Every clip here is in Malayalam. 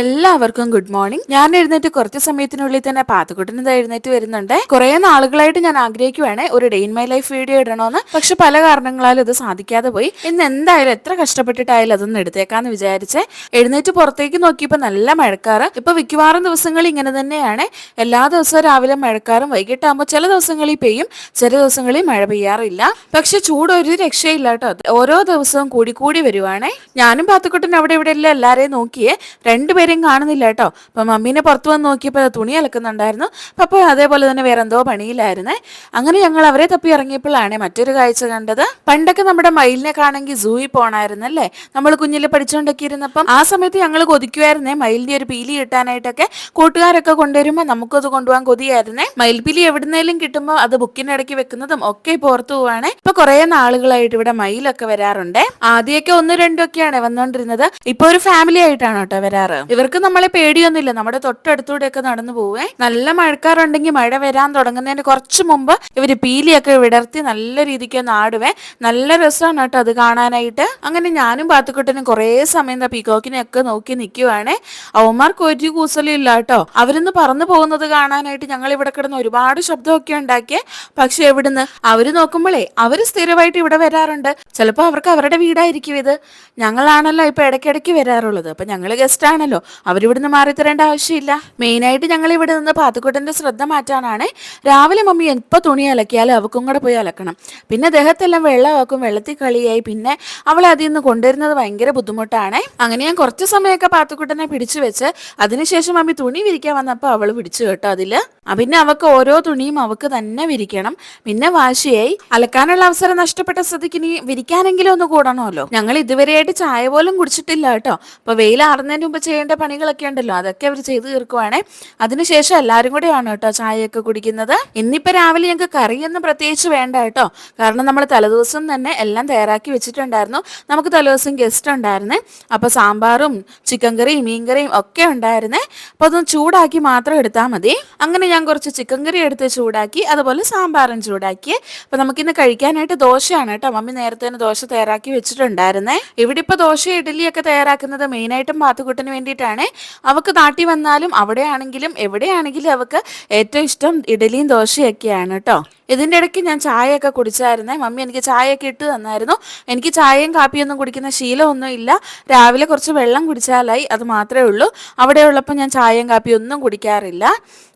എല്ലാവർക്കും ഗുഡ് മോർണിംഗ് ഞാൻ എഴുന്നേറ്റ് കുറച്ച് സമയത്തിനുള്ളിൽ തന്നെ പാത്തുക്കുട്ടൻ എഴുന്നേറ്റ് വരുന്നുണ്ട്. കുറെ നാളുകളായിട്ട് ഞാൻ ആഗ്രഹിക്കുവാണേ ഒരു day in my life video ഇടണമെന്ന് പക്ഷെ പല കാരണങ്ങളാലും ഇത് സാധിക്കാതെ പോയി. ഇന്ന് എന്തായാലും എത്ര കഷ്ടപ്പെട്ടിട്ടായാലും അതൊന്നും എടുത്തേക്കാന്ന് വിചാരിച്ച് എഴുന്നേറ്റ് പുറത്തേക്ക് നോക്കിയപ്പോൾ നല്ല മഴക്കാറ്. ഇപ്പൊ മിക്കവാറും ദിവസങ്ങൾ ഇങ്ങനെ തന്നെയാണ്. എല്ലാ ദിവസവും രാവിലെ മഴക്കാറും വൈകിട്ടാകുമ്പോൾ ചില ദിവസങ്ങളിൽ പെയ്യും ചില ദിവസങ്ങളിൽ മഴ പെയ്യാറില്ല. പക്ഷെ ചൂട് ഒരു രക്ഷയില്ല കേട്ടോ ഓരോ ദിവസവും കൂടി കൂടി വരുവാണേ. ഞാനും പാത്തുക്കുട്ടൻ അവിടെ ഇവിടെ എല്ലാം എല്ലാരെയും നോക്കിയേ. രണ്ടുപേരും കാണുന്നില്ല കേട്ടോ. അപ്പൊ മമ്മീനെ പുറത്തു വന്ന് നോക്കിയപ്പോൾ തുണി അലക്കുന്നുണ്ടായിരുന്നു. പപ്പ അതേപോലെ തന്നെ വേറെ എന്തോ പണിയിലായിരുന്നേ. അങ്ങനെ ഞങ്ങൾ അവരെ തപ്പി ഇറങ്ങിയപ്പോഴാണ് മറ്റൊരു കാഴ്ച കണ്ടത്. പണ്ടൊക്കെ നമ്മുടെ മയിലിനെ കാണെങ്കിൽ സൂയി പോണായിരുന്നല്ലേ? നമ്മൾ കുഞ്ഞിൽ പഠിച്ചുകൊണ്ടൊക്കെ ഇരുന്നപ്പം ആ സമയത്ത് ഞങ്ങൾ കൊതിക്കുമായിരുന്നേ മയിലിന്റെ ഒരു പീലി കിട്ടാനായിട്ടൊക്കെ കൂട്ടുകാരൊക്കെ കൊണ്ടുവരുമ്പോൾ നമുക്കത് കൊണ്ടുപോകാൻ കൊതിയായിരുന്നേ. മയിൽപീലി എവിടുന്നേലും കിട്ടുമ്പോൾ അത് ബുക്കിനിടയ്ക്ക് വെക്കുന്നതും ഒക്കെ പുറത്തു പോവാണ്. ഇപ്പൊ കുറെ നാളുകളായിട്ട് ഇവിടെ മയിലൊക്കെ വരാറുണ്ട്. ആദ്യമൊക്കെ ഒന്ന് രണ്ടും ഒക്കെയാണ് വന്നോണ്ടിരുന്നത്. ഇപ്പൊ ഒരു ഫാമിലി ആയിട്ടാണ് കേട്ടോ വരാറ്. ഇവർക്ക് നമ്മളെ പേടിയൊന്നുമില്ല. നമ്മുടെ തൊട്ടടുത്തൂടെ ഒക്കെ നടന്നു പോവേ. നല്ല മഴക്കാറുണ്ടെങ്കിൽ മഴ വരാൻ തുടങ്ങുന്നതിന് കുറച്ച് മുമ്പ് ഇവർ പീലിയൊക്കെ വിടർത്തി നല്ല രീതിക്ക് ഒന്ന് ആടുവേ. നല്ല രസമാണ് കേട്ടോ അത് കാണാനായിട്ട്. അങ്ങനെ ഞാനും പാത്തുക്കുട്ടനും കുറേ സമയം എന്താ പീക്കോക്കിനെ ഒക്കെ നോക്കി നിൽക്കുവാണേ അവന്മാർക്ക് ഒരു കൂസലും ഇല്ല കേട്ടോ. അവരിന്ന് പറന്നു പോകുന്നത് കാണാനായിട്ട് ഞങ്ങൾ ഇവിടെ കിടന്ന് ഒരുപാട് ശബ്ദമൊക്കെ ഉണ്ടാക്കിയേ. പക്ഷെ എവിടുന്ന്? അവർ നോക്കുമ്പോഴേ അവർ സ്ഥിരമായിട്ട് ഇവിടെ വരാറുണ്ട്. ചിലപ്പോൾ അവർക്ക് അവരുടെ വീടായിരിക്കും ഇത്. ഞങ്ങളാണല്ലോ ഇപ്പൊ ഇടയ്ക്കിടയ്ക്ക് വരാറുള്ളത്. അപ്പൊ ഞങ്ങൾ ഗസ്റ്റ് ആണല്ലോ. അവരിവിടുന്ന് മാറി തരേണ്ട ആവശ്യമില്ല. മെയിനായിട്ട് ഞങ്ങൾ ഇവിടെ നിന്ന് പാത്തുക്കുട്ടന്റെ ശ്രദ്ധ മാറ്റാനാണ് രാവിലെ മമ്മി എപ്പോൾ തുണി അലക്കിയാലും അവക്കും കൂടെ പോയി അലക്കണം. പിന്നെ ദേഹത്തെല്ലാം വെള്ളമാക്കും വെള്ളത്തിൽ കളിയായി. പിന്നെ അവളെ അതിൽ നിന്ന് കൊണ്ടുവരുന്നത് ഭയങ്കര ബുദ്ധിമുട്ടാണ്. അങ്ങനെ ഞാൻ കുറച്ച് സമയമൊക്കെ പാത്തുക്കുട്ടനെ പിടിച്ചു വെച്ച് അതിനുശേഷം മമ്മി തുണി വിരിക്കാൻ വന്നപ്പോൾ അവൾ പിടിച്ചു കേട്ടോ അതിൽ. പിന്നെ അവക്ക് ഓരോ തുണിയും അവക്ക് തന്നെ വിരിക്കണം. പിന്നെ വാശിയായി. അലക്കാനുള്ള അവസരം നഷ്ടപ്പെട്ട സ്ഥിതിക്ക് ഇനി വിരിക്കാനെങ്കിലും ഒന്ന് കൂടണമല്ലോ. ഞങ്ങൾ ഇതുവരെയായിട്ട് ചായ പോലും കുടിച്ചിട്ടില്ല കേട്ടോ. അപ്പൊ വെയിലാറുന്നതിന് മുമ്പ് ചെയ്യേണ്ട പണികളൊക്കെ ഉണ്ടല്ലോ. അതൊക്കെ അവർ ചെയ്തു തീർക്കുവാണേ. അതിനുശേഷം എല്ലാവരും കൂടെയാണ് കേട്ടോ ചായയൊക്കെ കുടിക്കുന്നത്. ഇന്നിപ്പോ രാവിലെ ഞങ്ങൾക്ക് കറിയൊന്നും പ്രത്യേകിച്ച് വേണ്ട കേട്ടോ. കാരണം നമ്മൾ തലേദിവസം തന്നെ എല്ലാം തയ്യാറാക്കി വെച്ചിട്ടുണ്ടായിരുന്നു. നമുക്ക് തലേദിവസം ഗസ്റ്റ് ഉണ്ടായിരുന്നേ. അപ്പൊ സാമ്പാറും ചിക്കൻ കറിയും മീൻ കറിയും ഒക്കെ ഉണ്ടായിരുന്നു. അപ്പോൾ അതൊന്ന് ചൂടാക്കി മാത്രം എടുത്താൽ മതി. അങ്ങനെ ഞാൻ കുറച്ച് ചിക്കൻ കറി എടുത്ത് ചൂടാക്കി അതുപോലെ സാമ്പാറും ചൂടാക്കി. അപ്പൊ നമുക്കിന്ന് കഴിക്കാനായിട്ട് ദോശയാണ് കേട്ടോ. മമ്മി നേരത്തെ തന്നെ ദോശ തയ്യാറാക്കി വെച്ചിട്ടുണ്ടായിരുന്നേ. ഇവിടെ ഇപ്പൊ ദോശ ഇഡലിയൊക്കെ തയ്യാറാക്കുന്നത് മെയിനായിട്ടും പാത്തുകുട്ടിന് വേണ്ടിയിട്ടാണ് അവക്ക് നാട്ടിൽ വന്നാലും അവിടെയാണെങ്കിലും എവിടെയാണെങ്കിലും അവക്ക് ഏറ്റവും ഇഷ്ടം ഇഡലിയും ദോശയൊക്കെയാണ് കേട്ടോ. ഇതിന്റെ ഇടയ്ക്ക് ഞാൻ ചായയൊക്കെ കുടിച്ചായിരുന്നേ. മമ്മി എനിക്ക് ചായയൊക്കെ ഇട്ട് തന്നായിരുന്നു. എനിക്ക് ചായയും കാപ്പിയൊന്നും കുടിക്കുന്ന ശീലമൊന്നും ഇല്ല രാവിലെ കുറച്ച് വെള്ളം കുടിച്ചാലായി അത് മാത്രമേ ഉള്ളൂ. അവിടെ ഉള്ളപ്പോൾ ഞാൻ ചായയും കാപ്പിയും ഒന്നും കുടിക്കാറില്ല.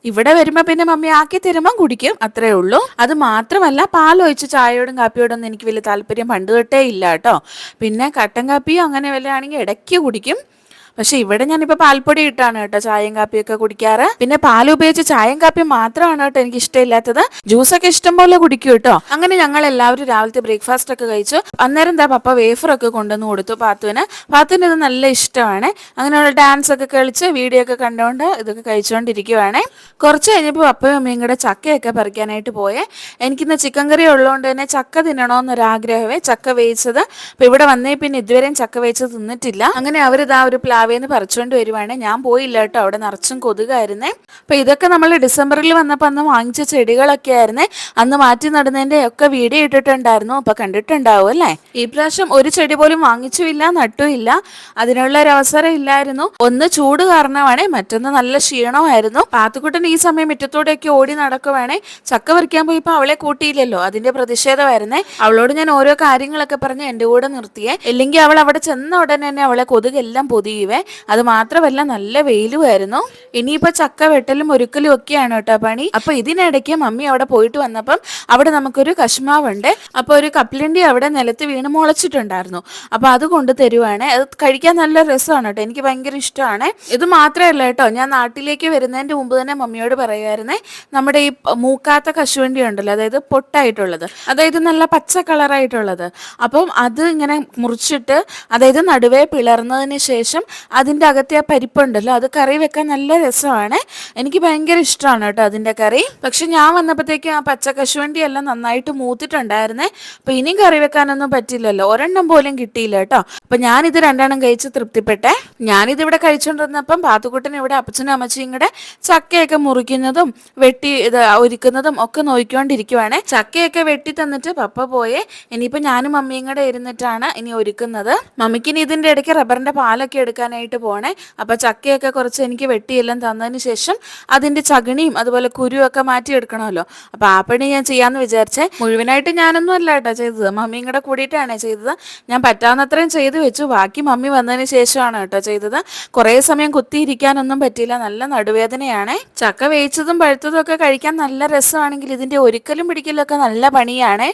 ഇവിടെ വരുമ്പോൾ പിന്നെ മമ്മി ആക്കി തരുമ്പം കുടിക്കും അത്രേ ഉള്ളൂ. അത് മാത്രമല്ല പാലൊഴിച്ച് ചായയോടും കാപ്പിയോടും ഒന്നും എനിക്ക് വലിയ താല്പര്യം പണ്ട് തൊട്ടേ ഇല്ല കേട്ടോ. പിന്നെ കട്ടൻ കാപ്പിയും അങ്ങനെ വല്ലതാണെങ്കിൽ ഇടയ്ക്ക് കുടിക്കും. പക്ഷെ ഇവിടെ ഞാനിപ്പോ പാൽപ്പൊടി ഇട്ടാണ് കേട്ടോ ചായയും കാപ്പിയൊക്കെ കുടിക്കാറ്. പിന്നെ പാൽ ഉപയോഗിച്ച് ചായയും കാപ്പിയും മാത്രമാണ് കേട്ടോ എനിക്ക് ഇഷ്ടമില്ലാത്തത്. ജ്യൂസൊക്കെ ഇഷ്ടം പോലെ കുടിക്കും കേട്ടോ. അങ്ങനെ ഞങ്ങൾ എല്ലാവരും രാവിലത്തെ ബ്രേക്ക്ഫാസ്റ്റ് ഒക്കെ കഴിച്ചു. അന്നേരം എന്താ പപ്പ ഒക്കെ കൊണ്ടുവന്ന് കൊടുത്തു പാത്തുവിന്. പാത്തുവിന് ഇത് നല്ല ഇഷ്ടമാണ്. അങ്ങനെയുള്ള ഡാൻസ് ഒക്കെ കളിച്ച് വീഡിയോ ഒക്കെ കണ്ടുകൊണ്ട് ഇതൊക്കെ കഴിച്ചുകൊണ്ടിരിക്കുവാണ് കുറച്ച് കഴിഞ്ഞപ്പോൾ പപ്പയും അമ്മയും കൂടെ ചക്കയൊക്കെ പറിക്കാനായിട്ട് പോയേ. എനിക്കിന്ന് ചിക്കൻ കറി ഉള്ളതുകൊണ്ട് തന്നെ ചക്ക തിന്നണോന്നൊരാഗ്രഹമേ ചക്ക വേവിച്ചത്. അപ്പൊ ഇവിടെ വന്നേ പിന്നെ ഇതുവരെയും ചക്ക വേവിച്ചത് തിന്നിട്ടില്ല. അങ്ങനെ അവരിതാ ഒരു പ്ലാവേന്ന് പറിച്ചുകൊണ്ട് വരുവാണ്. ഞാൻ പോയില്ല കേട്ടോ അവിടെ നിറച്ചും കൊതുകായിരുന്നേ. അപ്പൊ ഇതൊക്കെ നമ്മൾ ഡിസംബറിൽ വന്നപ്പോൾ അന്ന് വാങ്ങിച്ച ചെടികളൊക്കെ ആയിരുന്നേ. അന്ന് മാറ്റി നടുന്നതിന്റെ ഒക്കെ വീഡിയോ ഇട്ടിട്ടുണ്ടായിരുന്നു. അപ്പൊ കണ്ടിട്ടുണ്ടാവും അല്ലേ? ഈ പ്രാവശ്യം ഒരു ചെടി പോലും വാങ്ങിച്ചുമില്ല നട്ടുമില്ല. അതിനുള്ള ഒരു അവസരം ഇല്ലായിരുന്നു. ഒന്ന് ചൂട് കാരണമാണ് മറ്റൊന്ന് നല്ല ക്ഷീണമായിരുന്നു. പാത്തുക്കുട്ടൻ ഈ സമയം മുറ്റത്തോടെയൊക്കെ ഓടി നടക്കുവാണേ. ചക്ക പറിക്കാൻ പോയപ്പോ അവളെ കൂട്ടിയില്ലല്ലോ അതിന്റെ പ്രതിഷേധമായിരുന്നേ. അവളോട് ഞാൻ ഓരോ കാര്യങ്ങളൊക്കെ പറഞ്ഞ് എന്റെ കൂടെ നിർത്തിയേ. ഇല്ലെങ്കിൽ അവൾ അവിടെ ചെന്ന ഉടനെ തന്നെ അവളെ കൊതുകെല്ലാം പൊതിയുവേ. അത് മാത്രമല്ല നല്ല വെയിലുമായിരുന്നു. ഇനിയിപ്പോ ചക്ക വെട്ടലും ഒരുക്കലും ഒക്കെയാണ് കേട്ടോ പണി. അപ്പൊ ഇതിനിടയ്ക്ക് മമ്മി അവിടെ പോയിട്ട് വന്നപ്പം അവിടെ നമുക്കൊരു കശ്മാവുണ്ട്. അപ്പൊ ഒരു കപ്പലണ്ടി അവിടെ നിലത്ത് വീണ് മുളച്ചിട്ടുണ്ടായിരുന്നു. അപ്പൊ അത് കൊണ്ട് തരുവാണ്. അത് കഴിക്കാൻ നല്ല രസമാണ് കേട്ടോ. എനിക്ക് ഭയങ്കര ഇഷ്ടമാണ്. ഇത് മാത്രമല്ല കേട്ടോ ഞാൻ നാട്ടിലേക്ക് വരുന്നതിന്റെ മുമ്പ് തന്നെ മമ്മിയോട് പറയുമായിരുന്നേ നമ്മുടെ ഈ മൂക്കാത്ത കശുവണ്ടി ഉണ്ടല്ലോ അതായത് പൊട്ടായിട്ടുള്ളത്. അതായത് നല്ല പച്ച കളറായിട്ടുള്ളത്. അപ്പം അത് ഇങ്ങനെ മുറിച്ചിട്ട് അതായത് നടുവേ പിളർന്നതിന് ശേഷം അതിന്റെ അകത്തെ ആ പരിപ്പുണ്ടല്ലോ അത് കറി വെക്കാൻ നല്ല രസമാണ്. എനിക്ക് ഭയങ്കര ഇഷ്ടമാണ് കേട്ടോ അതിന്റെ കറി. പക്ഷെ ഞാൻ വന്നപ്പോഴത്തേക്കും ആ പച്ച കശുവണ്ടി എല്ലാം നന്നായിട്ട് മൂത്തിട്ടുണ്ടായിരുന്നേ. അപ്പം ഇനിയും കറി വെക്കാനൊന്നും പറ്റില്ലല്ലോ. ഒരെണ്ണം പോലും കിട്ടിയില്ല കേട്ടോ. അപ്പം ഞാനിത് രണ്ടെണ്ണം കഴിച്ച് തൃപ്തിപ്പെട്ടെ. ഞാനിതിവിടെ കഴിച്ചുകൊണ്ടിരുന്നപ്പം പാത്തുക്കുട്ടൻ ഇവിടെ അപ്പച്ചനും അമ്മച്ചിയും കൂടെ ചക്കയൊക്കെ മുറിക്കുന്നതും വെട്ടി ഇത് ഒരുക്കുന്നതും ഒക്കെ നോക്കിക്കൊണ്ടിരിക്കുവാണേ. ചക്കയൊക്കെ വെട്ടി തന്നിട്ട് പപ്പ പോയേ. ഇനിയിപ്പോൾ ഞാനും മമ്മിയും കൂടെ ഇരുന്നിട്ടാണ് ഇനി ഒരുക്കുന്നത്. മമ്മിക്കിനി ഇതിന്റെ ഇടയ്ക്ക് റബ്ബറിന്റെ പാലൊക്കെ എടുക്കാൻ എടുക്കാനായിട്ട് പോണേ. അപ്പൊ ചക്കയൊക്കെ കുറച്ച് എനിക്ക് വെട്ടിയെല്ലാം തന്നതിന് ശേഷം അതിന്റെ ചകിണിയും അതുപോലെ കുരുവൊക്കെ മാറ്റി എടുക്കണമല്ലോ അപ്പൊ ആ പണി ഞാൻ ചെയ്യാന്ന് വിചാരിച്ചേ. മുഴുവനായിട്ട് ഞാനൊന്നും അല്ല കേട്ടോ ചെയ്തത്. മമ്മിയും കൂടെ കൂടിയിട്ടാണ് ചെയ്തത്. ഞാൻ പറ്റാവുന്നത്രയും ചെയ്തു വെച്ചു. ബാക്കി മമ്മി വന്നതിന് ശേഷമാണ് കേട്ടോ ചെയ്തത്. കുറേ സമയം കുത്തിയിരിക്കാനൊന്നും പറ്റിയില്ല. നല്ല നടുവേദനയാണ്. ചക്ക വേവിച്ചതും പഴുത്തതും ഒക്കെ കഴിക്കാൻ നല്ല രസമാണെങ്കിൽ ഇതിന്റെ ഒരിക്കലും പിടിക്കലൊക്കെ നല്ല പണിയാണ്.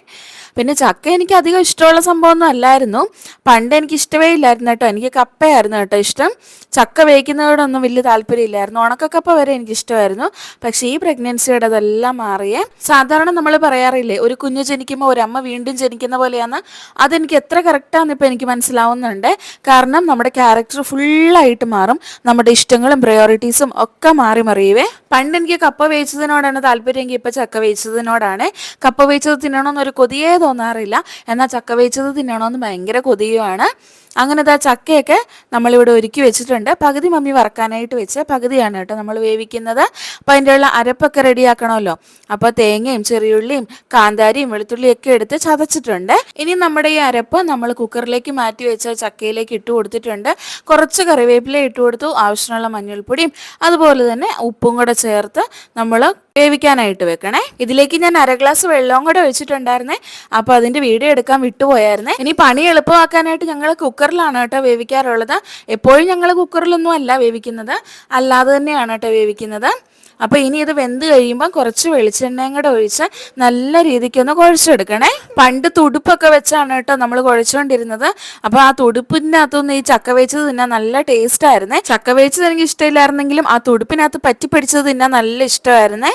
പിന്നെ ചക്ക എനിക്ക് അധികം ഇഷ്ടമുള്ള സംഭവമൊന്നും അല്ലായിരുന്നു. പണ്ട് എനിക്ക് ഇഷ്ടമേ ഇല്ലായിരുന്നു കേട്ടോ. എനിക്ക് കപ്പയായിരുന്നു കേട്ടോ ഇഷ്ടം. ചക്ക വേവിക്കുന്നതോടൊന്നും വലിയ താല്പര്യമില്ലായിരുന്നു. ഉണക്കക്കപ്പ വരെ എനിക്ക് ഇഷ്ടമായിരുന്നു പക്ഷേ ഈ പ്രഗ്നൻസിയുടെ അതെല്ലാം മാറിയേ സാധാരണ നമ്മൾ പറയാറില്ലേ ഒരു കുഞ്ഞ് ജനിക്കുമ്പോൾ ഒരു അമ്മ വീണ്ടും ജനിക്കുന്ന പോലെയാണ്. അതെനിക്ക് എത്ര കറക്റ്റാന്ന് ഇപ്പം എനിക്ക് മനസ്സിലാവുന്നുണ്ട്. കാരണം നമ്മുടെ ക്യാരക്ടർ ഫുള്ളായിട്ട് മാറും. നമ്മുടെ ഇഷ്ടങ്ങളും പ്രയോറിറ്റീസും ഒക്കെ മാറി മറിയുവേ. പണ്ട് എനിക്ക് കപ്പ വേവിച്ചതിനോടാണ് താല്പര്യമെങ്കിൽ ഇപ്പം ചക്ക വേവിച്ചതിനോടാണ്. കപ്പ വേവിച്ചത് തിന്നണമെന്നൊരു കൊതിയേ തോന്നാറില്ല. എന്നാൽ ചക്ക വേവിച്ചത് തിന്നണമെന്ന് ഭയങ്കര കൊതിയുമാണ് അങ്ങനെ ആ ചക്കയൊക്കെ നമ്മളിവിടെ ഒരുക്കി വെച്ചിട്ടുണ്ട്. പകുതി മമ്മി വറക്കാനായിട്ട് വെച്ച് പകുതിയാണ് കേട്ടോ നമ്മൾ വേവിക്കുന്നത്. അപ്പോൾ അതിന്റെ ഉള്ള അരപ്പൊക്കെ റെഡിയാക്കണമല്ലോ. അപ്പോൾ തേങ്ങയും ചെറിയുള്ളിയും കാന്താരിയും വെളുത്തുള്ളിയും ഒക്കെ എടുത്ത് ചതച്ചിട്ടുണ്ട്. ഇനി നമ്മുടെ ഈ അരപ്പ് നമ്മൾ കുക്കറിലേക്ക് മാറ്റി വെച്ച ചക്കയിലേക്ക് ഇട്ട് കൊടുത്തിട്ടുണ്ട്. കുറച്ച് കറിവേപ്പില ഇട്ട് കൊടുത്തു. ആവശ്യമുള്ള മഞ്ഞൾപ്പൊടിയും അതുപോലെ തന്നെ ഉപ്പും കൂടെ ചേർത്ത് നമ്മൾ വേവിക്കാനായിട്ട് വെക്കണേ. ഇതിലേക്ക് ഞാൻ അര ഗ്ലാസ് വെള്ളവും കൂടെ ഒഴിച്ചിട്ടുണ്ടായിരുന്നേ. അപ്പോൾ അതിന്റെ വീഡിയോ എടുക്കാൻ വിട്ടുപോയായിരുന്നേ. ഇനി പണി എളുപ്പമാക്കാനായിട്ട് ഞങ്ങൾ കുക്കറിലാണ് കേട്ടോ വേവിക്കാറുള്ളത്. എപ്പോഴും ഞങ്ങൾ കുക്കറിലൊന്നും അല്ല വേവിക്കുന്നത്. അല്ലാതെ തന്നെയാണ് കേട്ടോ വേവിക്കുന്നത്. അപ്പോൾ ഇനി ഇത് വെന്ത് കഴിയുമ്പോൾ കുറച്ച് വെളിച്ചെണ്ണയും കൂടെ ഒഴിച്ച് നല്ല രീതിക്ക് ഒന്ന് കുഴച്ചെടുക്കണേ. പണ്ട് തുടുപ്പൊക്കെ വെച്ചാണ് കേട്ടോ നമ്മൾ കുഴച്ചുകൊണ്ടിരുന്നത് അപ്പോൾ ആ തുടുപ്പിന്റെ അകത്തുനിന്ന് ഈ ചക്ക വേച്ചത് തിന്നാൻ നല്ല ടേസ്റ്റ് ആയിരുന്നേ. ചക്ക വേച്ചത് എനിക്ക് ഇഷ്ടമില്ലായിരുന്നെങ്കിലും ആ തുടുപ്പിനകത്ത് പറ്റി പിടിച്ചത് തിന്നാൻ നല്ല ഇഷ്ടമായിരുന്നേ.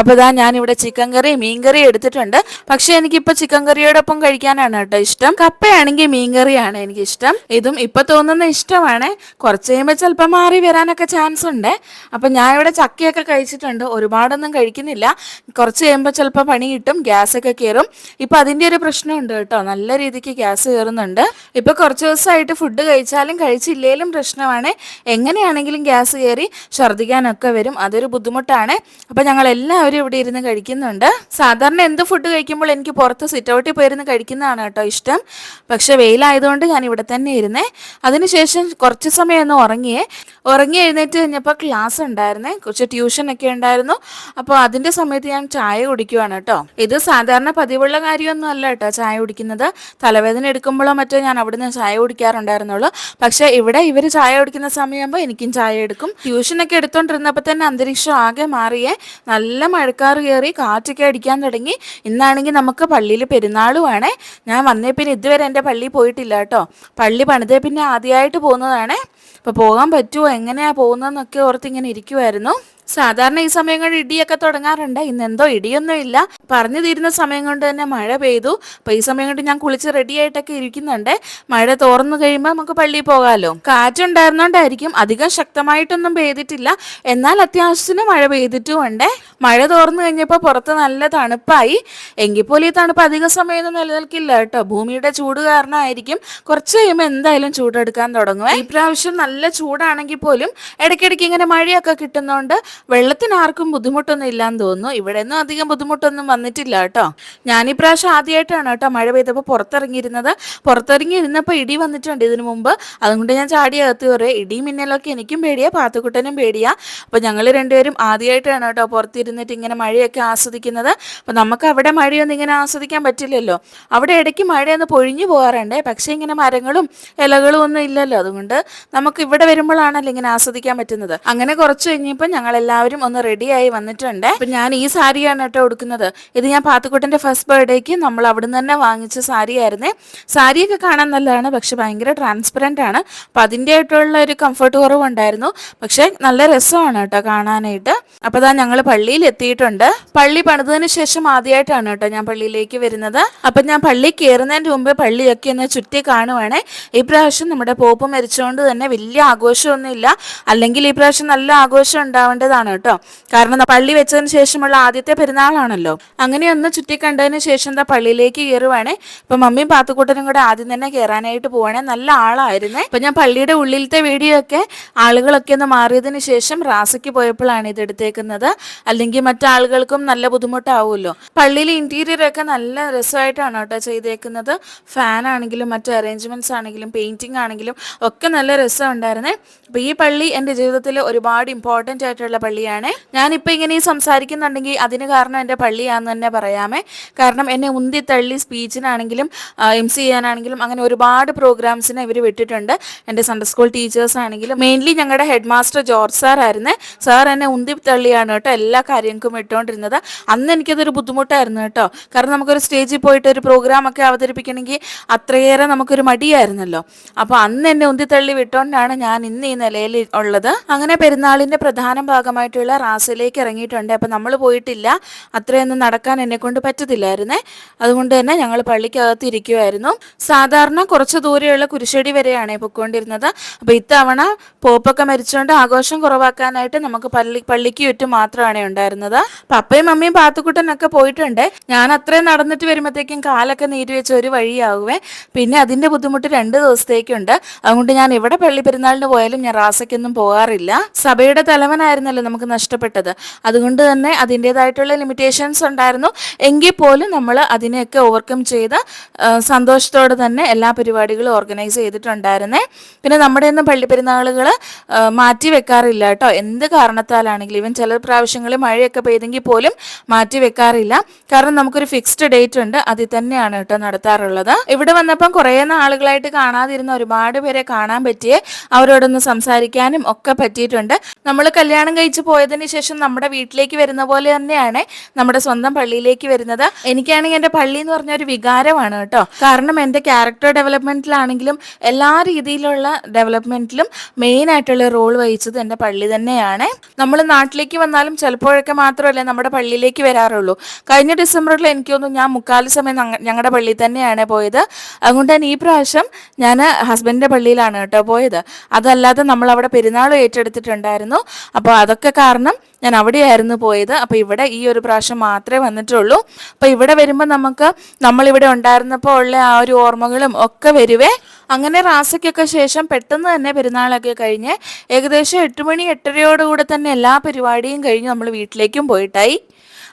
അപ്പോൾ ഇതാ ഇവിടെ ചിക്കൻ കറി മീൻ കറി എടുത്തിട്ടുണ്ട്. പക്ഷേ എനിക്കിപ്പോൾ ചിക്കൻ കറിയോടൊപ്പം കഴിക്കാനാണ് കേട്ടോ ഇഷ്ടം. കപ്പയാണെങ്കിൽ മീൻ കറിയാണ് എനിക്ക് ഇഷ്ടം ഇതും ഇപ്പൊ തോന്നുന്ന ഇഷ്ടമാണ്. കുറച്ച് കഴിയുമ്പോൾ ചിലപ്പോൾ മാറി വരാനൊക്കെ ചാൻസ് ഉണ്ട്. അപ്പം ഞാൻ ഇവിടെ ചക്കയൊക്കെ കഴിച്ചിട്ടുണ്ട്. ഒരുപാടൊന്നും കഴിക്കുന്നില്ല. കുറച്ച് കഴിയുമ്പോൾ ചിലപ്പോൾ പണി കിട്ടും. ഗ്യാസ് ഒക്കെ കയറും ഇപ്പം അതിന്റെ ഒരു പ്രശ്നമുണ്ട് കേട്ടോ. നല്ല രീതിക്ക് ഗ്യാസ് കയറുന്നുണ്ട് ഇപ്പോൾ കുറച്ച് ദിവസമായിട്ട് ഫുഡ് കഴിച്ചാലും കഴിച്ചില്ലേലും പ്രശ്നമാണ്. എങ്ങനെയാണെങ്കിലും ഗ്യാസ് കയറി ഛർദ്ദിക്കാനൊക്കെ വരും. അതൊരു ബുദ്ധിമുട്ടാണ്. അപ്പോൾ ഞങ്ങൾ എല്ലാവരും ഇവിടെ ഇരുന്ന് കഴിക്കുന്നുണ്ട്. സാധാരണ എന്ത് ഫുഡ് കഴിക്കുമ്പോൾ എനിക്ക് പുറത്ത് സിറ്റ് ഔട്ടിൽ പോയിരുന്ന് കഴിക്കുന്നതാണ് കേട്ടോ ഇഷ്ടം. പക്ഷേ വെയിലായതുകൊണ്ട് ഞാൻ ഇവിടെ തന്നെ ഇരുന്നേ. അതിനുശേഷം കുറച്ച് സമയം ഒന്ന് ഉറങ്ങിയേ. ഉറങ്ങി എഴുന്നേറ്റ് കഴിഞ്ഞപ്പോൾ ക്ലാസ് ഉണ്ടായിരുന്നേ. കുറച്ച് ട്യൂഷൻ ഒക്കെ ഉണ്ടായിരുന്നു. അപ്പോൾ അതിന്റെ സമയത്ത് ഞാൻ ചായ കുടിക്കുവാണ് കേട്ടോ. ഇത് സാധാരണ പതിവുള്ള കാര്യമൊന്നും അല്ല കേട്ടോ ചായ കുടിക്കുന്നത്. തലവേദന എടുക്കുമ്പോഴോ മറ്റോ ഞാൻ അവിടുന്ന് ചായ കുടിക്കാറുണ്ടായിരുന്നുള്ളൂ. പക്ഷേ ഇവിടെ ഇവർ ചായ കുടിക്കുന്ന സമയമാകുമ്പോൾ എനിക്കും ചായ എടുക്കും. ട്യൂഷനൊക്കെ എടുത്തോണ്ടിരുന്നപ്പോൾ തന്നെ അന്തരീക്ഷം ആകെ മാറിയേ. നല്ല മഴക്കാർ കയറി കാറ്റൊക്കെ അടിക്കാൻ തുടങ്ങി. ഇന്നാണെങ്കിൽ നമുക്ക് പള്ളിയിൽ പെരുന്നാളുമാണേ ഞാൻ വന്നേ പിന്നെ ഇതുവരെ എന്റെ പള്ളി പോയിട്ടില്ല കേട്ടോ. പള്ളി പണിതേ പിന്നെ ആദ്യമായിട്ട് പോകുന്നതാണേ. അപ്പോൾ പോകാൻ പറ്റുമോ? എങ്ങനെയാ പോകുന്നതെന്നൊക്കെ ഓർത്ത് ഇങ്ങനെ ഇരിക്കുമായിരുന്നു സാധാരണ ഈ സമയങ്ങളിൽ ഇടിയൊക്കെ തുടങ്ങാറുണ്ട്. ഇന്ന് എന്തോ ഇടിയൊന്നും ഇല്ല. പറഞ്ഞു തീരുന്ന സമയം കൊണ്ട് തന്നെ മഴ പെയ്തു. അപ്പൊ ഈ സമയം കൊണ്ട് ഞാൻ കുളിച്ച് റെഡി ആയിട്ടൊക്കെ ഇരിക്കുന്നുണ്ട്. മഴ തോർന്നു കഴിയുമ്പോൾ നമുക്ക് പള്ളിയിൽ പോകാമല്ലോ കാറ്റുണ്ടായിരുന്നോണ്ടായിരിക്കും. അധികം ശക്തമായിട്ടൊന്നും പെയ്തിട്ടില്ല. എന്നാൽ അത്യാവശ്യത്തിന് മഴ പെയ്തിട്ടുമുണ്ട് മഴ തോർന്നു കഴിഞ്ഞപ്പോൾ പുറത്ത് നല്ല തണുപ്പായി. എങ്കിൽ പോലും ഈ തണുപ്പ് അധിക സമയമൊന്നും നിലനിൽക്കില്ല കേട്ടോ. ഭൂമിയുടെ ചൂട് കാരണമായിരിക്കും. കുറച്ച് കഴിയുമ്പോൾ എന്തായാലും ചൂടെടുക്കാൻ തുടങ്ങും ഈ പ്രാവശ്യം നല്ല ചൂടാണെങ്കിൽ പോലും ഇടയ്ക്കിടയ്ക്ക് ഇങ്ങനെ മഴയൊക്കെ കിട്ടുന്നതുകൊണ്ട് വെള്ളത്തിന് ആർക്കും ബുദ്ധിമുട്ടൊന്നും ഇല്ലാന്ന് തോന്നുന്നു. ഇവിടെ ഒന്നും അധികം ബുദ്ധിമുട്ടൊന്നും വന്നിട്ടില്ല കേട്ടോ. ഞാൻ ഈ പ്രാവശ്യം ആദ്യമായിട്ടാണ് കേട്ടോ മഴ പെയ്തപ്പോൾ പുറത്തിറങ്ങിയിരുന്നത്. പുറത്തിറങ്ങിയിരുന്നപ്പോൾ ഇടി വന്നിട്ടുണ്ട് ഇതിനു മുമ്പ്. അതുകൊണ്ട് ഞാൻ ചാടി അകത്ത് കയറി. ഇടി മിന്നലൊക്കെ എനിക്കും പേടിയാ പാത്തുക്കുട്ടനും പേടിയാ. അപ്പോൾ ഞങ്ങൾ രണ്ടുപേരും ആദ്യമായിട്ടാണ് കേട്ടോ പുറത്തിരുന്നിട്ട് ഇങ്ങനെ മഴയൊക്കെ ആസ്വദിക്കുന്നത്. അപ്പോൾ നമുക്ക് അവിടെ മഴയൊന്നും ഇങ്ങനെ ആസ്വദിക്കാൻ പറ്റില്ലല്ലോ. അവിടെ ഇടയ്ക്ക് മഴയൊന്ന് പൊഴിഞ്ഞു പോകാറുണ്ട്. പക്ഷേ ഇങ്ങനെ മരങ്ങളും ഇലകളും ഒന്നും ഇല്ലല്ലോ. അതുകൊണ്ട് നമുക്ക് ഇവിടെ വരുമ്പോഴാണല്ലോ ഇങ്ങനെ ആസ്വദിക്കാൻ പറ്റുന്നത്. അങ്ങനെ കുറച്ച് കഴിഞ്ഞപ്പോൾ ഞങ്ങൾ എല്ലാവരും ഒന്ന് റെഡിയായി വന്നിട്ടുണ്ട്. അപ്പം ഞാൻ ഈ സാരിയാണ് കേട്ടോ ഉടുക്കുന്നത്. ഇത് ഞാൻ പാത്തുക്കുട്ടന്റെ ഫസ്റ്റ് ബർത്ത്ഡേക്ക് നമ്മൾ അവിടുന്ന് തന്നെ വാങ്ങിച്ച സാരിയായിരുന്നേ. സാരിയൊക്കെ കാണാൻ നല്ലതാണ് പക്ഷെ ഭയങ്കര ട്രാൻസ്പെറന്റ് ആണ്. അപ്പം അതിന്റെ ആയിട്ടുള്ള ഒരു കംഫർട്ട് കുറവുണ്ടായിരുന്നു. പക്ഷെ നല്ല രസമാണ് കേട്ടോ കാണാനായിട്ട്. അപ്പോൾ അതാ ഞങ്ങൾ പള്ളിയിൽ എത്തിയിട്ടുണ്ട്. പള്ളി പണിതതിന് ശേഷം ആദ്യമായിട്ടാണ് കേട്ടോ ഞാൻ പള്ളിയിലേക്ക് വരുന്നത്. അപ്പം ഞാൻ പള്ളി കയറുന്നതിന് മുമ്പ് പള്ളിയൊക്കെ ഒന്ന് ചുറ്റി കാണുവാണേ. ഈ പ്രാവശ്യം നമ്മുടെ പോപ്പ് മരിച്ചുകൊണ്ട് തന്നെ വലിയ ആഘോഷമൊന്നുമില്ല. അല്ലെങ്കിൽ ഈ പ്രാവശ്യം നല്ല ആഘോഷം ഉണ്ടാവേണ്ടത് ചുറ്റിക്കണ്ടതാണ് കേട്ടോ. കാരണം പള്ളി വെച്ചതിന് ശേഷമുള്ള ആദ്യത്തെ പെരുന്നാളാണല്ലോ. അങ്ങനെ ഒന്ന് ചുറ്റിക്കണ്ടതിന് ശേഷം എന്താ പള്ളിയിലേക്ക് കയറുവാണേ. ഇപ്പൊ മമ്മിയും പാത്തുക്കൂട്ടനും കൂടെ ആദ്യം തന്നെ കയറാനായിട്ട് പോവാണേ. നല്ല ആളായിരുന്നേ. ഇപ്പൊ ഞാൻ പള്ളിയുടെ ഉള്ളിലത്തെ വീഡിയോ ഒക്കെ ആളുകളൊക്കെ ഒന്ന് മാറിയതിന് ശേഷം റാസയ്ക്ക് പോയപ്പോഴാണ് ഇത് എടുത്തേക്കുന്നത്. അല്ലെങ്കിൽ മറ്റാളുകൾക്കും നല്ല ബുദ്ധിമുട്ടാവുമല്ലോ. പള്ളിയിലെ ഇന്റീരിയർ ഒക്കെ നല്ല രസമായിട്ടാണ് കേട്ടോ ചെയ്തേക്കുന്നത്. ഫാൻ ആണെങ്കിലും മറ്റു അറേഞ്ച്മെന്റ്സ് ആണെങ്കിലും പെയിന്റിംഗ് ആണെങ്കിലും ഒക്കെ നല്ല രസം ഉണ്ടായിരുന്നേ അപ്പൊ ഈ പള്ളി എന്റെ ജീവിതത്തിൽ ഒരുപാട് ഇമ്പോർട്ടന്റ് ആയിട്ടുള്ള പള്ളിയാണ്. ഞാനിപ്പോൾ ഇങ്ങനെ സംസാരിക്കുന്നുണ്ടെങ്കിൽ അതിന് കാരണം എന്റെ പള്ളിയാന്ന് തന്നെ പറയാമേ. കാരണം എന്നെ ഉന്തി തള്ളി സ്പീച്ചിനാണെങ്കിലും എം സി ചെയ്യാനാണെങ്കിലും അങ്ങനെ ഒരുപാട് പ്രോഗ്രാംസിന് ഇവർ വിട്ടിട്ടുണ്ട്. എന്റെ സൺഡേ സ്കൂൾ ടീച്ചേഴ്സ് ആണെങ്കിലും. മെയിൻലി ഞങ്ങളുടെ ഹെഡ് മാസ്റ്റർ ജോർജ് സാർ ആയിരുന്നു. സാർ എന്നെ ഉന്തി തള്ളിയാണ് കേട്ടോ എല്ലാ കാര്യങ്ങൾക്കും ഇട്ടുകൊണ്ടിരുന്നത് അന്ന് എനിക്കതൊരു ബുദ്ധിമുട്ടായിരുന്നു കേട്ടോ. കാരണം നമുക്കൊരു സ്റ്റേജിൽ പോയിട്ട് ഒരു പ്രോഗ്രാം ഒക്കെ അവതരിപ്പിക്കണമെങ്കിൽ അത്രയേറെ നമുക്കൊരു മടിയായിരുന്നല്ലോ. അപ്പോൾ അന്ന് എന്നെ ഉന്തി തള്ളി വിട്ടുകൊണ്ടാണ് ഞാൻ ഇന്ന് ഈ നിലയിൽ ഉള്ളത്. അങ്ങനെ പെരുന്നാളിന്റെ പ്രധാന ഭാഗമായിട്ടുള്ള റാസിലേക്ക് ഇറങ്ങിയിട്ടുണ്ട്. അപ്പം നമ്മൾ പോയിട്ടില്ല. അത്രയൊന്നും നടക്കാൻ എന്നെ കൊണ്ട് പറ്റത്തില്ലായിരുന്നേ. അതുകൊണ്ട് തന്നെ ഞങ്ങൾ പള്ളിക്കകത്ത് ഇരിക്കുമായിരുന്നു സാധാരണ കുറച്ച് ദൂരെയുള്ള കുരിശടി വരെയാണ് പൊയ്ക്കൊണ്ടിരുന്നത്. അപ്പോൾ ഇത്തവണ പോപ്പൊക്കെ മരിച്ചുകൊണ്ട് ആഘോഷം കുറവാക്കാനായിട്ട് നമുക്ക് പള്ളി പള്ളിക്ക് ചുറ്റും മാത്രമാണ് ഉണ്ടായിരുന്നത്. പപ്പയും മമ്മിയും പാത്തുക്കുട്ടനൊക്കെ പോയിട്ടുണ്ട്. ഞാൻ അത്രയും നടന്നിട്ട് വരുമ്പോഴത്തേക്കും കാലൊക്കെ നീര് വെച്ച ഒരു വഴിയാകുവേ പിന്നെ അതിന്റെ ബുദ്ധിമുട്ട് രണ്ട് ദിവസത്തേക്കുണ്ട്. അതുകൊണ്ട് ഞാൻ ഇവിടെ പള്ളി പെരുന്നാളിന് പോയാലും ഞാൻ റാസയ്ക്കൊന്നും പോകാറില്ല. സഭയുടെ തലവനായിരുന്നല്ലോ നമുക്ക് നഷ്ടപ്പെട്ടത്. അതുകൊണ്ട് തന്നെ അതിന്റെതായിട്ടുള്ള ലിമിറ്റേഷൻസ് ഉണ്ടായിരുന്നു. എങ്കിൽ പോലും നമ്മൾ അതിനെയൊക്കെ ഓവർകം ചെയ്ത് സന്തോഷത്തോടെ തന്നെ എല്ലാ പരിപാടികളും ഓർഗനൈസ് ചെയ്തിട്ടുണ്ടായിരുന്നേ. പിന്നെ നമ്മുടെ ഒന്നും പള്ളി പെരുന്നാളുകൾ മാറ്റി വെക്കാറില്ല കേട്ടോ. എന്ത് കാരണത്താലാണെങ്കിലും ഇവൻ ചില പ്രാവശ്യങ്ങളിൽ മഴയൊക്കെ പെയ്തെങ്കിൽ പോലും മാറ്റി വെക്കാറില്ല. കാരണം നമുക്കൊരു ഫിക്സ്ഡ് ഡേറ്റ് ഉണ്ട് അതിൽ തന്നെയാണ് കേട്ടോ നടത്താറുള്ളത്. ഇവിടെ വന്നപ്പം കുറേ നാളുകളായിട്ട് കാണാതിരുന്ന ഒരുപാട് പേരെ കാണാൻ പറ്റിയേ അവരോടൊന്ന് സംസാരിക്കാനും ഒക്കെ പറ്റിയിട്ടുണ്ട്. നമ്മൾ കല്യാണം പോയതിന് ശേഷം നമ്മുടെ വീട്ടിലേക്ക് വരുന്ന പോലെ തന്നെയാണ് നമ്മുടെ സ്വന്തം പള്ളിയിലേക്ക് വരുന്നത്. എനിക്കാണെങ്കിൽ എന്റെ പള്ളി എന്ന് പറഞ്ഞ ഒരു വികാരമാണ് കേട്ടോ. കാരണം എന്റെ ക്യാരക്ടർ ഡെവലപ്മെന്റിലാണെങ്കിലും എല്ലാ രീതിയിലുള്ള ഡെവലപ്മെന്റിലും മെയിൻ ആയിട്ടുള്ള റോൾ വഹിച്ചത് എന്റെ പള്ളി തന്നെയാണ്. നമ്മൾ നാട്ടിലേക്ക് വന്നാലും ചിലപ്പോഴൊക്കെ മാത്രമല്ല നമ്മുടെ പള്ളിയിലേക്ക് വരാറുള്ളൂ. കഴിഞ്ഞ ഡിസംബറിൽ എനിക്ക് തോന്നുന്നു ഞാൻ മുക്കാൽ സമയം ഞങ്ങളുടെ പള്ളിയിൽ തന്നെയാണ് പോയത്. അതുകൊണ്ട് തന്നെ ഈ പ്രാവശ്യം ഞാൻ ഹസ്ബൻഡിന്റെ പള്ളിയിലാണ് കേട്ടോ പോയത്. അതല്ലാതെ നമ്മൾ അവിടെ പെരുന്നാൾ ഏറ്റെടുത്തിട്ടുണ്ടായിരുന്നു. അപ്പോൾ അതൊക്കെ കാരണം ഞാൻ അവിടെയായിരുന്നു പോയത്. അപ്പോൾ ഇവിടെ ഈ ഒരു പ്രാവശ്യം മാത്രമേ വന്നിട്ടുള്ളൂ. അപ്പോൾ ഇവിടെ വരുമ്പോൾ നമുക്ക് നമ്മളിവിടെ ഉണ്ടായിരുന്നപ്പോൾ ഉള്ള ആ ഒരു ഓർമ്മകളും ഒക്കെ വരുവേ. അങ്ങനെ റാസയ്ക്കൊക്കെ ശേഷം പെട്ടെന്ന് തന്നെ പെരുന്നാളൊക്കെ കഴിഞ്ഞ് ഏകദേശം എട്ട് മണി എട്ടരയോടുകൂടെ തന്നെ എല്ലാ പരിപാടിയും കഴിഞ്ഞ് നമ്മൾ വീട്ടിലേക്കും പോയിട്ടായി.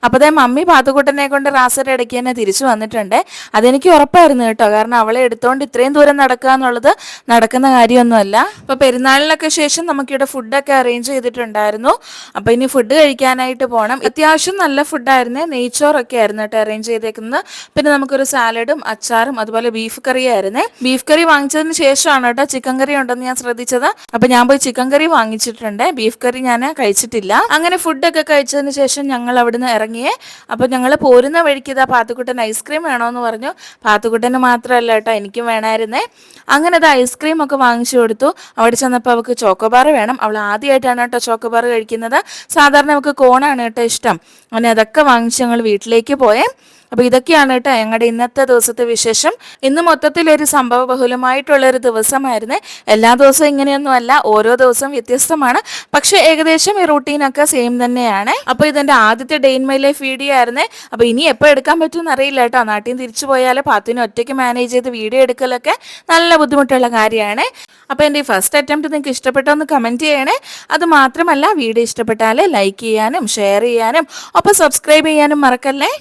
അപ്പോൾ ദേ മമ്മി പാത്തുക്കുട്ടനെ കൊണ്ട് റാസർ ഇടയ്ക്ക് തന്നെ തിരിച്ചു വന്നിട്ടുണ്ട്. അതെനിക്ക് ഉറപ്പായിരുന്നു കേട്ടോ. കാരണം അവളെ എടുത്തോണ്ട് ഇത്രയും ദൂരം നടക്കുക എന്നുള്ളത് നടക്കുന്ന കാര്യമൊന്നുമല്ല. അപ്പോൾ പെരുന്നാളിനൊക്കെ ശേഷം നമുക്കിവിടെ ഫുഡൊക്കെ അറേഞ്ച് ചെയ്തിട്ടുണ്ടായിരുന്നു. അപ്പോൾ ഇനി ഫുഡ് കഴിക്കാനായിട്ട് പോകണം അത്യാവശ്യം നല്ല ഫുഡായിരുന്നേ. നെയ്ച്ചോറൊക്കെ ആയിരുന്നു കേട്ടോ അറേഞ്ച് ചെയ്തേക്കുന്നത്. പിന്നെ നമുക്കൊരു സാലഡും അച്ചാറും അതുപോലെ ബീഫ് കറി ആയിരുന്നേ. ബീഫ് കറി വാങ്ങിച്ചതിന് ശേഷമാണ് കേട്ടോ ചിക്കൻ കറി ഉണ്ടെന്ന് ഞാൻ ശ്രദ്ധിച്ചത്. അപ്പോൾ ഞാൻ പോയി ചിക്കൻ കറി വാങ്ങിച്ചിട്ടുണ്ട്. ബീഫ് കറി ഞാൻ കഴിച്ചിട്ടില്ല. അങ്ങനെ ഫുഡൊക്കെ കഴിച്ചതിന് ശേഷം ഞങ്ങൾ അവിടുന്ന് ഇറങ്ങിയേ അപ്പോൾ ഞങ്ങൾ പോരുന്ന വഴിക്ക് ഇതാ പാത്തുക്കുട്ടൻ ഐസ്ക്രീം വേണമെന്ന് പറഞ്ഞു. പാത്തുക്കുട്ടന് മാത്രമല്ല കേട്ടോ എനിക്കും വേണമായിരുന്നേ അങ്ങനെ അത് ഐസ്ക്രീം ഒക്കെ വാങ്ങിച്ചു കൊടുത്തു. അവിടെ ചെന്നപ്പോൾ അവൾക്ക് ചോക്കോബാർ വേണം. അവൾ ആദ്യമായിട്ടാണ് കേട്ടോ ചോക്കോബാർ കഴിക്കുന്നത്. സാധാരണ അവൾക്ക് കോണാണ് കേട്ടോ ഇഷ്ടം. അങ്ങനെ അതൊക്കെ വാങ്ങിച്ച് ഞങ്ങൾ വീട്ടിലേക്ക് പോയേ. അപ്പോൾ ഇതൊക്കെയാണ് കേട്ടോ ഞങ്ങളുടെ ഇന്നത്തെ ദിവസത്തെ വിശേഷം. ഇന്ന് മൊത്തത്തിൽ ഒരു സംഭവ ബഹുലമായിട്ടുള്ള ഒരു ദിവസമായിരുന്നു. എല്ലാ ദിവസവും ഇങ്ങനെയൊന്നും അല്ല ഓരോ ദിവസവും വ്യത്യസ്തമാണ്. പക്ഷെ ഏകദേശം ഈ റൂട്ടീനൊക്കെ സെയിം തന്നെയാണ്. അപ്പോൾ ഇതെന്റെ ആദ്യത്തെ day in my life video ആയിരുന്നേ. അപ്പോൾ ഇനി എപ്പോൾ എടുക്കാൻ പറ്റുമെന്ന് അറിയില്ല കേട്ടോ. നാട്ടിൽ തിരിച്ചു പോയാൽ പാത്തിന് ഒറ്റയ്ക്ക് മാനേജ് ചെയ്ത് വീഡിയോ എടുക്കലൊക്കെ നല്ല ബുദ്ധിമുട്ടുള്ള കാര്യമാണ്. അപ്പോൾ എന്റെ ഈ ഫസ്റ്റ് അറ്റംപ്റ്റ് നിങ്ങൾക്ക് ഇഷ്ടപ്പെട്ടോ എന്ന് കമന്റ് ചെയ്യണേ. അത് മാത്രമല്ല വീഡിയോ ഇഷ്ടപ്പെട്ടാൽ ലൈക്ക് ചെയ്യാനും ഷെയർ ചെയ്യാനും ഒപ്പം സബ്സ്ക്രൈബ് ചെയ്യാനും മറക്കല്ലേ?